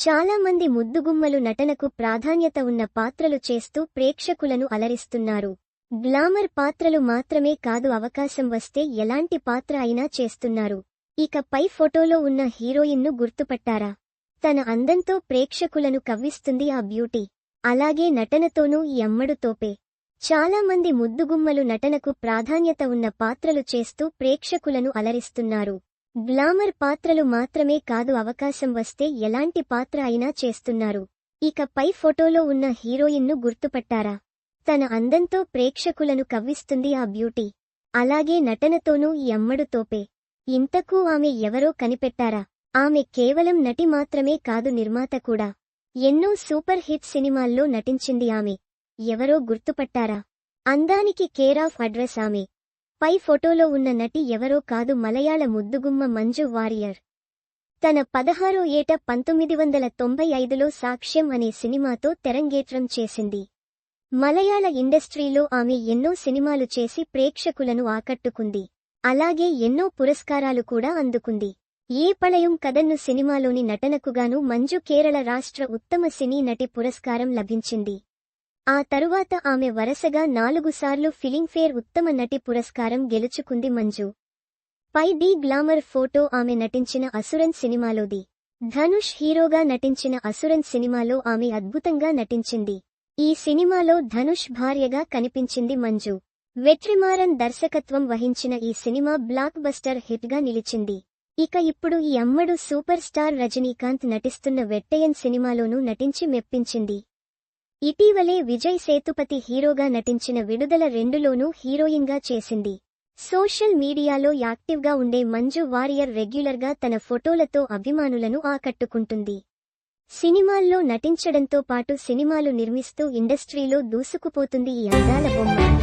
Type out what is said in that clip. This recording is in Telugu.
చాలా మంది ముద్దుగుమ్మలు నటనకు ప్రాధాన్యత ఉన్న పాత్రలు చేస్తూ ప్రేక్షకులను అలరిస్తున్నారు. గ్లామర్ పాత్రలు మాత్రమే కాదు అవకాశం వస్తే ఎలాంటి పాత్ర అయినా చేస్తున్నారు. ఇక పై ఫోటోలో ఉన్న హీరోయిన్ను గుర్తుపట్టారా? తన అందంతో ప్రేక్షకులను కవ్విస్తుంది ఆ బ్యూటీ. అలాగే నటనతోనూ ఈ అమ్మడు తోపే. చాలా మంది ముద్దుగుమ్మలు నటనకు ప్రాధాన్యత ఉన్న పాత్రలు చేస్తూ ప్రేక్షకులను అలరిస్తున్నారు. గ్లామర్ పాత్రలు మాత్రమే కాదు అవకాశం వస్తే ఎలాంటి పాత్ర అయినా చేస్తున్నారు. ఇక పై ఫోటోలో ఉన్న హీరోయిన్ను గుర్తుపట్టారా? తన అందంతో ప్రేక్షకులను కవ్విస్తుంది ఆ బ్యూటీ. అలాగే నటనతోనూ ఈ అమ్మడు తోపే. ఇంతకూ ఆమె ఎవరో కనిపెట్టారా? ఆమె కేవలం నటి మాత్రమే కాదు నిర్మాత కూడా. ఎన్నో సూపర్ హిట్ సినిమాల్లో నటించింది ఆమె. ఎవరో గుర్తుపట్టారా? అందానికి కేర్ ఆఫ్ అడ్రస్ ఆమె. పై ఫోటోలో ఉన్న నటి ఎవరో కాదు మలయాళ ముద్దుగుమ్మ మంజు వారియర్. తన పదహారో ఏట పంతొమ్మిది వందల తొంభై ఐదులో సాక్ష్యం అనే సినిమాతో తెరంగేట్రం చేసింది. మలయాళ ఇండస్ట్రీలో ఆమె ఎన్నో సినిమాలు చేసి ప్రేక్షకులను ఆకట్టుకుంది. అలాగే ఎన్నో పురస్కారాలు కూడా అందుకుంది. ఏ పళయం కథన్ను సినిమాలోని నటనకుగాను మంజు కేరళ రాష్ట్ర ఉత్తమ సినీ నటి పురస్కారం లభించింది. ఆ తరువాత ఆమె వరుసగా నాలుగుసార్లు ఫిలింఫేర్ ఉత్తమ నటి పురస్కారం గెలుచుకుంది మంజు. పై ది గ్లామర్ ఫోటో ఆమె నటించిన అసురన్ సినిమాలోది. ధనుష్ హీరోగా నటించిన అసురన్ సినిమాలో ఆమె అద్భుతంగా నటించింది. ఈ సినిమాలో ధనుష్ భార్యగా కనిపించింది మంజు. వెట్రిమారన్ దర్శకత్వం వహించిన ఈ సినిమా బ్లాక్ బస్టర్ హిట్గా నిలిచింది. ఇక ఇప్పుడు ఈ అమ్మడు సూపర్ స్టార్ రజనీకాంత్ నటిస్తున్న వెట్టయన్ సినిమాలోనూ నటించి మెప్పించింది. ఇటీవలే విజయ్ సేతుపతి హీరోగా నటించిన విడుదల రెండులోనూ హీరోయిన్గా చేసింది. సోషల్ మీడియాలో యాక్టివ్గా ఉండే మంజు వారియర్ రెగ్యులర్గా తన ఫోటోలతో అభిమానులను ఆకట్టుకుంటుంది. సినిమాల్లో నటించడంతో పాటు సినిమాలు నిర్మిస్తూ ఇండస్ట్రీలో దూసుకుపోతుంది ఈ అందాల బొమ్మ.